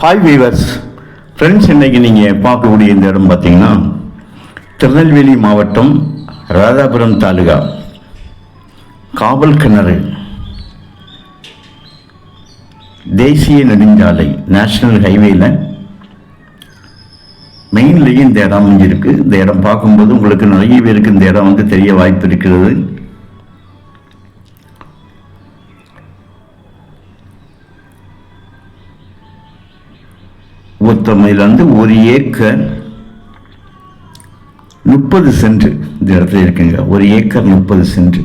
Hi viewers friends இன்றைக்கி நீங்கள் பார்க்கக்கூடிய இந்த இடம் பார்த்தீங்கன்னா திருநெல்வேலி மாவட்டம் ராதாபுரம் தாலுகா காவல் கிணறு தேசிய நெடுஞ்சாலை நேஷனல் ஹைவேல மெயின்லேயும் இந்த இடம் அமைஞ்சிருக்கு இந்த இடம் பார்க்கும்போது உங்களுக்கு நிறைய பேருக்கு இந்த இடம் வந்து தெரிய வாய்ப்பு இருக்கிறது. ஒருத்தமையிலேருந்து ஒரு ஏக்கர் முப்பது சென்ட் இந்த இடத்துல இருக்குங்க. ஒரு ஏக்கர் முப்பது சென்ட்.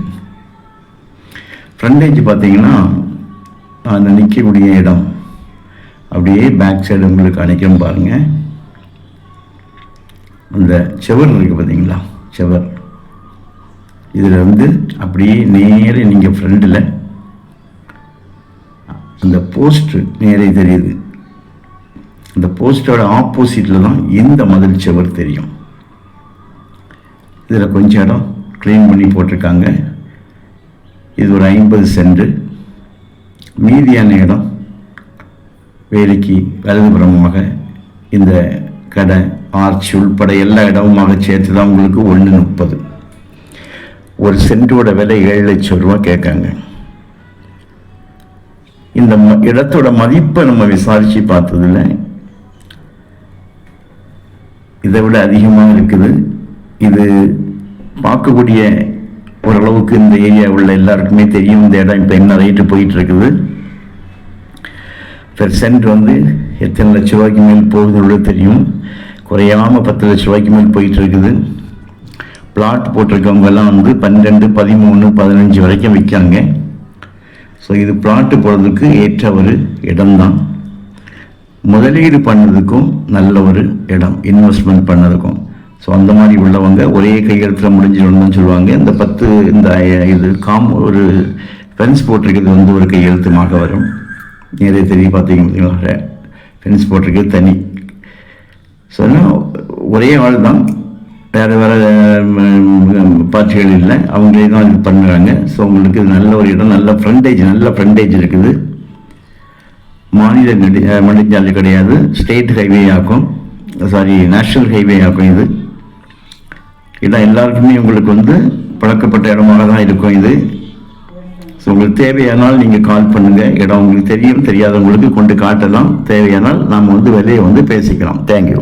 ஃப்ரண்டேஜ் பார்த்தீங்கன்னா அந்த நிற்கக்கூடிய இடம். அப்படியே பேக் சைடு உங்களுக்கு அணைக்கணும் பாருங்கள் அந்த செவர் இருக்குது பார்த்தீங்களா? செவர். இதில் வந்து அப்படியே நேர நீங்கள் ஃப்ரெண்டில் அந்த போஸ்ட் நேரே தெரியுது. இந்த போஸ்டோட ஆப்போசிட்டில் தான் இந்த மதில் செவர் தெரியும். இதில் கொஞ்சம் இடம் க்ளீன் பண்ணி போட்டிருக்காங்க. இது ஒரு ஐம்பது சென்ட் மீதியான இடம் வேலைக்கு வலதுபுறமாக இந்த கடை ஆர்ச் உள்பட எல்லா இடமுமாக சேர்த்து தான் உங்களுக்கு ஒன்று முப்பது. ஒரு சென்ட்டோட விலை ஏழு லட்சம் ரூபா கேட்காங்க. இந்த ம- இடத்தோட மதிப்பை நம்ம விசாரித்து பார்த்ததுல இதை விட அதிகமாக இருக்குது. இது பார்க்கக்கூடிய ஓரளவுக்கு இந்த ஏரியா உள்ள எல்லாருக்குமே தெரியும். இந்த இடம் இப்போ என்ன ரேட்டு போயிட்டு இருக்குது பெர்சென்ட் வந்து எத்தனை லட்ச ரூபாய்க்கு மேல் போகுதுன்னு தெரியும். குறையாமல் பத்து லட்ச ரூபாய்க்கு மேல் போயிட்டு இருக்குது பிளாட் போட்டிருக்கவங்கெல்லாம் வந்து பன்னெண்டு பதிமூணு பதினஞ்சு வரைக்கும் விற்காங்க. ஸோ இது பிளாட்டு போடுறதுக்கு ஏற்ற ஒரு இடம்தான். முதலீடு பண்ணதுக்கும் நல்ல ஒரு இடம் இன்வெஸ்ட்மெண்ட் பண்ணதுக்கும் ஸோ அந்த மாதிரி உள்ளவங்க ஒரே கையெழுத்தில் முடிஞ்சிடணும்னு சொல்லுவாங்க. இந்த பத்து இந்த இது காம் ஒரு ஃபென்ஸ் போட்டிருக்கிறது வந்து ஒரு கையெழுத்துமாக வரும். நிறைய தெரிய பார்த்தீங்க பார்த்தீங்களா? ஃபென்ஸ் போட்டிருக்கிறது தனி. சொன்னால் ஒரே ஆள் தான். வேறு வேறு பார்ட்டிகள் இல்லை. அவங்களே தான் இது பண்ணுறாங்க. ஸோ உங்களுக்கு நல்ல ஒரு இடம் நல்ல ஃப்ரண்டேஜ் நல்ல ஃப்ரண்டேஜ் இருக்குது. மாநில நெடு நெடுஞ்சாலை கிடையாது. ஸ்டேட் ஹைவே ஆக்கும். சாரி நேஷ்னல் ஹைவே ஆக்கும் இது. இடம் எல்லாருக்குமே உங்களுக்கு வந்து பழக்கப்பட்ட இடமாக தான் இருக்கும் இது. ஸோ உங்களுக்கு தேவையானால் நீங்கள் கால் பண்ணுங்கள் இடம் உங்களுக்கு தெரியும். தெரியாதவங்களுக்கு கொண்டு காட்டலாம். தேவையானால் நாம் வந்து விலையை வந்து பேசிக்கலாம். தேங்க்யூ